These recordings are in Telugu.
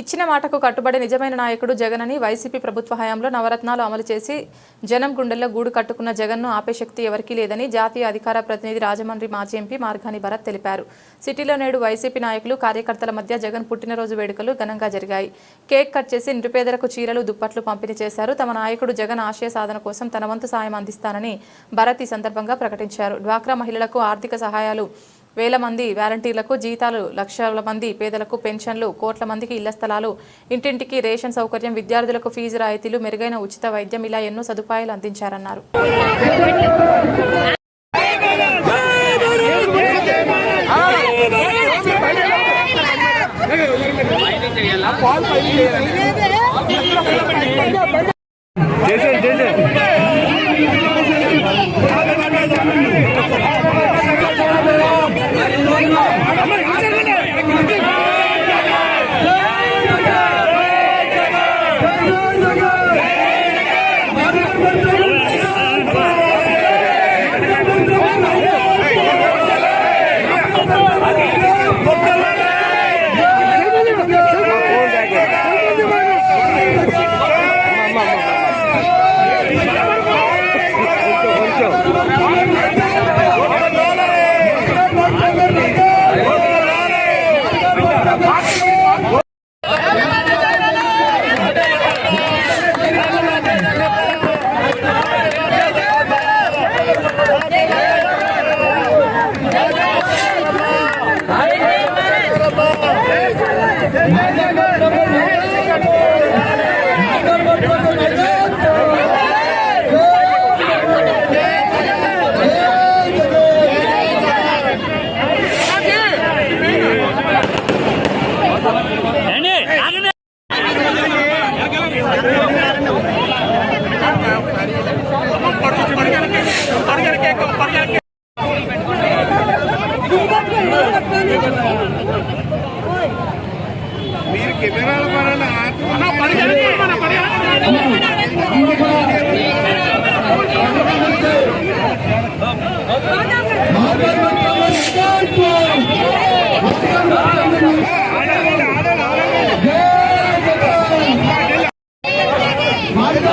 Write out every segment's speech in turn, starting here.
ఇచ్చిన మాటకు కట్టుబడి నిజమైన నాయకుడు జగన్ అని వైసీపీ ప్రభుత్వ హయాంలో నవరత్నాలు అమలు చేసి జనం గుండెల్లో గూడు కట్టుకున్న జగన్ను ఆపే శక్తి ఎవరికీ లేదని జాతీయ అధికార ప్రతినిధి రాజమండ్రి మాజీ ఎంపీ మార్గాని భరత్ తెలిపారు. సిటీలో నేడు వైసీపీ నాయకులు కార్యకర్తల మధ్య జగన్ పుట్టినరోజు వేడుకలు ఘనంగా జరిగాయి. కేక్ కట్ చేసి నిరుపేదలకు చీరలు దుప్పట్లు పంపిణీ చేశారు. తమ నాయకుడు జగన్ ఆశయ సాధన కోసం తన వంతు సాయం అందిస్తానని భరత్ ఈ సందర్భంగా ప్రకటించారు. డ్వాక్రా మహిళలకు ఆర్థిక సహాయాలు వేల మంది వాలంటీర్లకు జీతాలు లక్షల మంది పేదలకు పెన్షన్లు కోట్ల మందికి ఇళ్ళ స్థలాలు ఇంటింటికి రేషన్ సౌకర్యం విద్యార్థులకు ఫీజు రాయితీలు మెరుగైన ఉచిత వైద్యం ఇలా ఎన్నో సదుపాయాలు అందించారన్నారు చేసేయండి మీరు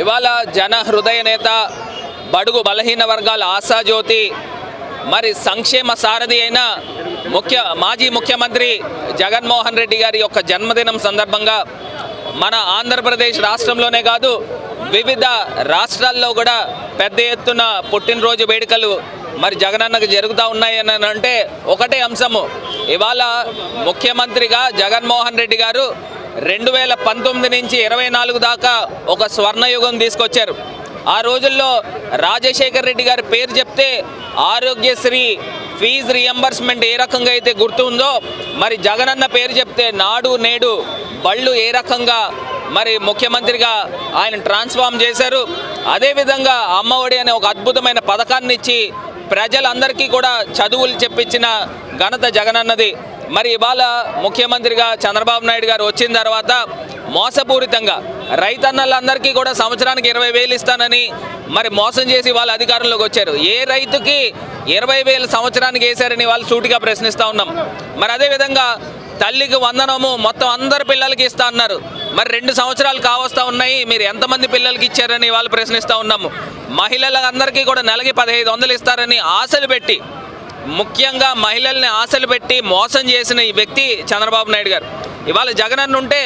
ఇవాళ జన హృదయ నేత బడుగు బలహీన వర్గాల ఆశాజ్యోతి మరి సంక్షేమ సారథి అయిన ముఖ్య మాజీ ముఖ్యమంత్రి జగన్మోహన్ రెడ్డి గారి యొక్క జన్మదినం సందర్భంగా మన ఆంధ్రప్రదేశ్ రాష్ట్రంలోనే కాదు వివిధ రాష్ట్రాల్లో కూడా పెద్ద ఎత్తున పుట్టినరోజు వేడుకలు మరి జగనన్నకు జరుగుతూ ఉన్నాయని అంటే ఒకటే అంశము. ఇవాళ ముఖ్యమంత్రిగా జగన్మోహన్ రెడ్డి గారు రెండు వేల పంతొమ్మిది నుంచి ఇరవై నాలుగు దాకా ఒక స్వర్ణయుగం తీసుకొచ్చారు. ఆ రోజుల్లో రాజశేఖర్ రెడ్డి గారి పేరు చెప్తే ఆరోగ్యశ్రీ ఫీజు రియంబర్స్మెంట్ ఏ రకంగా అయితే గుర్తు ఉందో మరి జగనన్న పేరు చెప్తే నాడు నేడు బళ్ళు ఏ రకంగా మరి ముఖ్యమంత్రిగా ఆయన ట్రాన్స్ఫార్మ్ చేశారు. అదేవిధంగా అమ్మఒడి అనే ఒక అద్భుతమైన పథకాన్ని ఇచ్చి ప్రజలందరికీ కూడా చదువులు చెప్పించిన ఘనత జగనన్నది. మరి ఇవాళ ముఖ్యమంత్రిగా చంద్రబాబు నాయుడు గారు వచ్చిన తర్వాత మోసపూరితంగా రైతన్నలందరికీ కూడా సంవత్సరానికి ఇరవై వేలు ఇస్తానని మరి మోసం చేసి వాళ్ళ అధికారంలోకి వచ్చారు. ఏ రైతుకి ఇరవై వేలు సంవత్సరానికి వేశారని వాళ్ళు సూటిగా ప్రశ్నిస్తూ ఉన్నాం. మరి అదేవిధంగా తల్లికి వందనము మొత్తం అందరు పిల్లలకి ఇస్తా అన్నారు. మరి రెండు సంవత్సరాలు కావస్తా ఉన్నాయి మీరు ఎంతమంది పిల్లలకి ఇచ్చారని వాళ్ళు ప్రశ్నిస్తూ ఉన్నాము. మహిళలందరికీ కూడా నెలకి పదహైదు వందలు ఇస్తారని ఆశలు పెట్టి ముఖ్యంగా మహిళల్ని ఆశలు పెట్టి మోసం చేసిన ఈ వ్యక్తి చంద్రబాబు నాయుడు గారు. ఇవాళ జగనన్న ఉంటే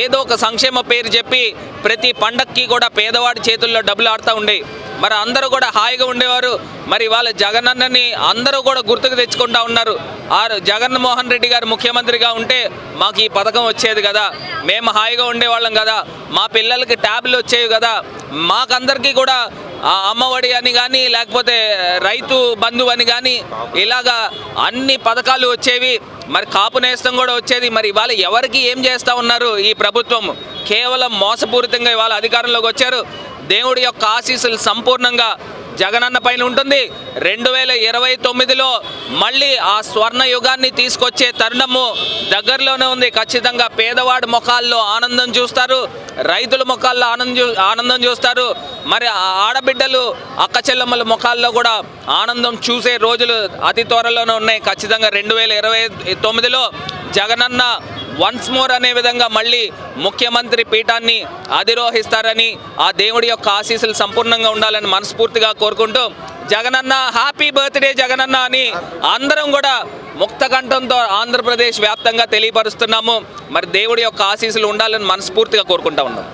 ఏదో ఒక సంక్షేమ పేరు చెప్పి ప్రతి పండక్కి కూడా పేదవాడి చేతుల్లో డబ్బులు ఆడుతూ ఉండేవి మరి అందరూ కూడా హాయిగా ఉండేవారు. మరి వాళ్ళ జగనన్నని అందరూ కూడా గుర్తుకు తెచ్చుకుంటా ఉన్నారు. ఆరు జగన్మోహన్ రెడ్డి గారు ముఖ్యమంత్రిగా ఉంటే మాకు ఈ పథకం వచ్చేది కదా. మేము హాయిగా ఉండేవాళ్ళం కదా. మా పిల్లలకి ట్యాబ్లు వచ్చేవి కదా. మాకందరికీ కూడా ఆ అమ్మఒడి అని కానీ లేకపోతే రైతు బంధు అని కానీ ఇలాగా అన్ని పథకాలు వచ్చేవి. మరి కాపు నేస్తం కూడా వచ్చేది. మరి ఇవాళ ఎవరికి ఏం చేస్తూ ఉన్నారు ఈ ప్రభుత్వం? కేవలం మోసపూరితంగా ఇవాళ అధికారంలోకి వచ్చారు. దేవుడి యొక్క ఆశీస్సులు సంపూర్ణంగా జగనన్న పైన ఉంటుంది. రెండు వేల ఇరవై తొమ్మిదిలో మళ్ళీ ఆ స్వర్ణ యుగాన్ని తీసుకొచ్చే తరుణము దగ్గరలోనే ఉంది. ఖచ్చితంగా పేదవాడి ముఖాల్లో ఆనందం చూస్తారు. రైతుల ముఖాల్లో ఆనందం ఆనందం చూస్తారు. మరి ఆ ఆడబిడ్డలు అక్క చెల్లెమ్మల ముఖాల్లో కూడా ఆనందం చూసే రోజులు అతి త్వరలోనే ఉన్నాయి. ఖచ్చితంగా రెండు వేల ఇరవై తొమ్మిదిలో జగనన్న వన్స్ మోర్ అనే విధంగా మళ్ళీ ముఖ్యమంత్రి పీఠాన్ని అధిరోహిస్తారని ఆ దేవుడి యొక్క ఆశీస్సులు సంపూర్ణంగా ఉండాలని మనస్ఫూర్తిగా కోరుకుంటూ జగనన్న హ్యాపీ బర్త్డే జగనన్న అని అందరం కూడా ముక్తకంఠంతో ఆంధ్రప్రదేశ్ వ్యాప్తంగా తెలియపరుస్తున్నాము. మరి దేవుడి యొక్క ఆశీస్సులు ఉండాలని మనస్ఫూర్తిగా కోరుకుంటా ఉన్నాం.